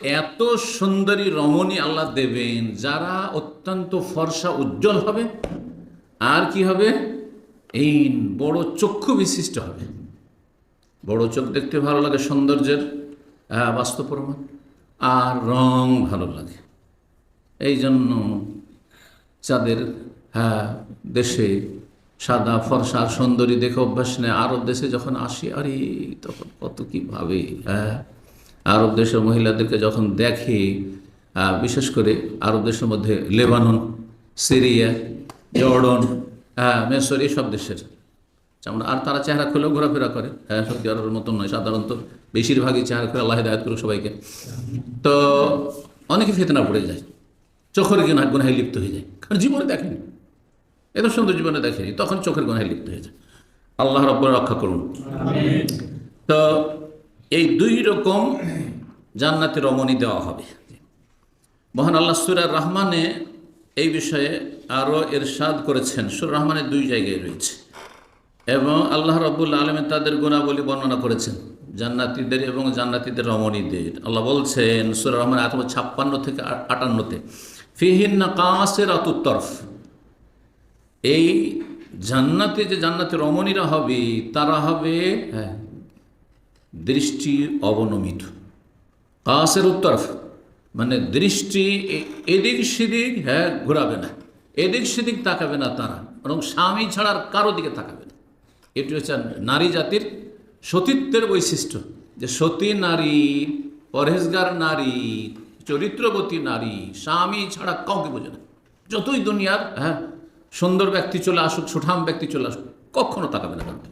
এত সুন্দরী রমণী আল্লাহ দেবেন, যারা অত্যন্ত ফর্সা উজ্জ্বল হবে, আর কি হবে? এই বড় চক্ষু বিশিষ্ট হবে। বড় চোখ দেখতে ভালো লাগে সৌন্দর্যের বাস্তব প্রমাণ, আর রং ভালো লাগে। এই জন্য চাঁদের হ্যাঁ দেশে সাদা, ফর্সা সুন্দরী দেখে অভ্যাস নেই আরব দেশে যখন আসি, আরে, তখন কত কি ভাবে হ্যাঁ আরব দেশের মহিলাদেরকে যখন দেখে বিশেষ করে আরব দেশের মধ্যে লেবানন, সিরিয়া, জর্ডন মেসর এইসব দেশের, যেমন আর তারা চেহারা খুলেও ঘোরাফেরা করে। হ্যাঁ সৌদি আরবের মতন নয়, সাধারণত বেশিরভাগই চেহারা খুলে আল্লাহ দায়ত করুক সবাইকে। তো অনেকে ফেতনা পড়ে যায়, চোখের গুণা গুনায় লিপ্ত হয়ে যায়, কারণ জীবনে দেখেনি। এত সুন্দর জীবনে দেখেনি, তখন চোখের গুনায় লিপ্ত হয়ে যায়। আল্লাহ রব্বর রক্ষা করুন। তো এই দুই রকম জান্নাতে রমণী দেওয়া হবে। মহান আল্লাহ সুরার রহমানে এই বিষয়ে আরও এরশাদ করেছেন। সুর রহমানের দুই জায়গায় রয়েছে। এবং আল্লাহ রব্বুল আলমী তাদের গুণাবলী বর্ণনা করেছেন, জান্নাতিদের এবং জান্নাতিদের রমণীদের। আল্লাহ বলছেন, সুর রহমান আতম ছাপ্পান্ন থেকে আটান্নতে ফিহিন কাসের আতুতরফ এই জান্নাতে যে জান্নাতে রমণীরা হবে, তারা হবে হ্যাঁ। দৃষ্টি অবনমিত। কাসের উত্তরফ মানে দৃষ্টি এদিক সেদিক হ্যাঁ ঘোরাবে না। এদিক সেদিক তাকাবে না তারা, বরং স্বামী ছাড়ার কারও দিকে তাকাবে না। এটি হচ্ছে নারী জাতির সতীত্বের বৈশিষ্ট্য, যে সতী নারী, পরহেজগার নারী, চরিত্রবতী নারী, স্বামী ছাড়া কাউকে বোঝে না। যতই দুনিয়ার হ্যাঁ সুন্দর ব্যক্তি চলে আসুক, সুঠাম ব্যক্তি চলে আসুক, কখনো তাকাবে না কাউকে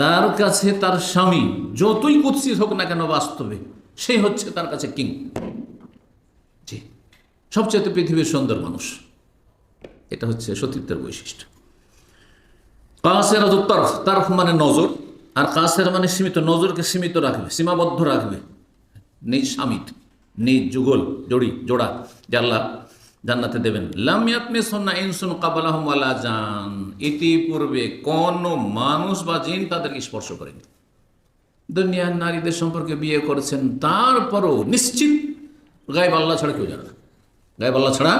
তার কাছে তার স্বামী যতই কুৎসিত হোক না কেন বাস্তবে, সে হচ্ছে তার কাছে কিং। জি সবচেয়ে পৃথিবীর সুন্দর মানুষ। এটা হচ্ছে সতীত্বের বৈশিষ্ট্য। কাসের তরফ তরফ মানে নজর, আর কাসের মানে সীমিত, নজরকে সীমিত রাখবে, সীমাবদ্ধ রাখবে। নিজ স্বামিত নিজ যুগল, জড়ি, জোড়া, যে আল্লাহ জান্নাতে দেবেন। লামিয়াতনে সন্না ইনসুন কাবালাহম ওয়ালা জান। ইতিপূর্বে কোন মানুষ বা জিন তাদেরকে স্পর্শ করেনি। দুনিয়ার নারীদের সম্পর্কে বিয়ে করেছেন, তারপরও নিশ্চিত গায়েব আল্লাহ ছাড়া কেউ জানে না। গায়েব আল্লাহ ছাড়া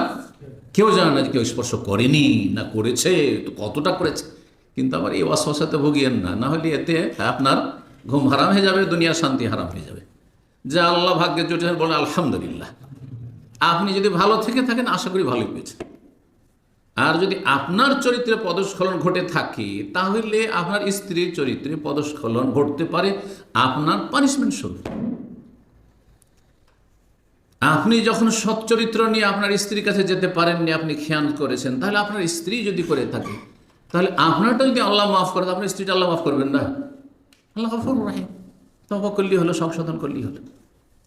কেউ জানে না যে কেউ স্পর্শ করেনি, না করেছে, তো কতটা করেছে। কিন্তু আবার এই অস্বসাতে ভুগিয়েন না না হলে এতে আপনার ঘুম হারাম হয়ে যাবে, দুনিয়ার শান্তি হারাম হয়ে যাবে। যা আল্লাহ ভাগ্যে জুটেছেন বলে আলহামদুলিল্লাহ। আপনি যদি ভালো থেকে থাকেন, আশা করি ভালোই পেয়েছেন আর যদি আপনার চরিত্রে পদস্খলন ঘটে থাকে, তাহলে আপনার স্ত্রীর চরিত্রে পদস্খলন ঘটতে পারে, আপনার পানিশমেন্ট স্বরূপ আপনি যখন সৎ চরিত্র নিয়ে আপনার স্ত্রীর কাছে যেতে পারেননি, আপনি খেয়াল করেছেন, তাহলে আপনার স্ত্রী যদি করে থাকে, তাহলে আপনারটা যদি আল্লাহ মাফ করে আপনার স্ত্রীটা আল্লাহ মাফ করবেন না? আল্লাহ গফুর রাহিম। তবা করলেই হলো, সংশোধন করলেই হলো।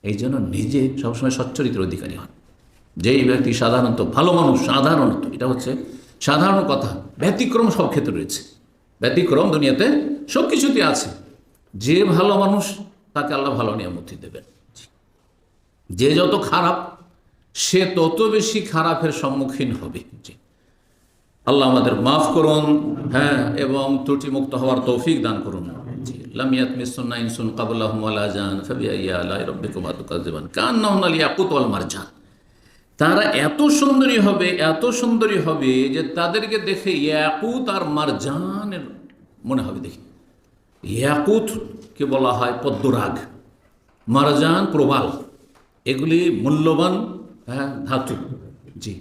এই জন্য নিজে সবসময় সচ্চরিত্র অধিকারী হন। যেই ব্যক্তি সাধারণত, ভালো মানুষ, সাধারণত, এটা হচ্ছে সাধারণ কথা, ব্যতিক্রম সব ক্ষেত্রে রয়েছে। ব্যতিক্রম দুনিয়াতে সব কিছুতে আছে। যে ভালো মানুষ, তাকে আল্লাহ ভালো নিয়ামতি দেবেন। যে যত খারাপ, সে তত বেশি খারাপের সম্মুখীন হবে। আল্লাহ আমাদের মাফ করুন হ্যাঁ এবং ত্রুটি মুক্ত হওয়ার তৌফিক দান করুন। লামিয়াত মিসুন্না ইনসুন কাবুল্লাহুম আলা জান তুকাজ্জিবান কান্নাহুম আল তারা এত সুন্দরী হবে, এত সুন্দরী হবে যে তাদেরকে দেখে ইয়াকুত আর মারজানের মনে হবে দেখি। ইয়াকুত কে বলা হয় পদ্মরাগ, মারজান প্রবাল, এগুলি মূল্যবান হ্যাঁ ধাতু। জি।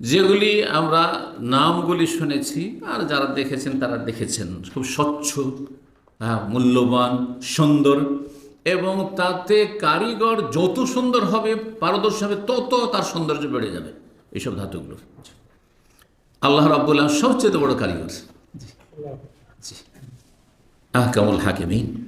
যেগুলি আমরা নামগুলি শুনেছি আর যারা দেখেছেন তারা দেখেছেন। খুব স্বচ্ছ হ্যাঁ মূল্যবান, সুন্দর। এবং তাতে কারিগর যত সুন্দর হবে পারদর্শী হবে তত তার সৌন্দর্য বেড়ে যাবে। এইসব ধাতুগুলো। আল্লাহ রাবুল্লাহ সবচেয়ে বড় কারিগর। আহ জি। আহকামুল হাকিমিন।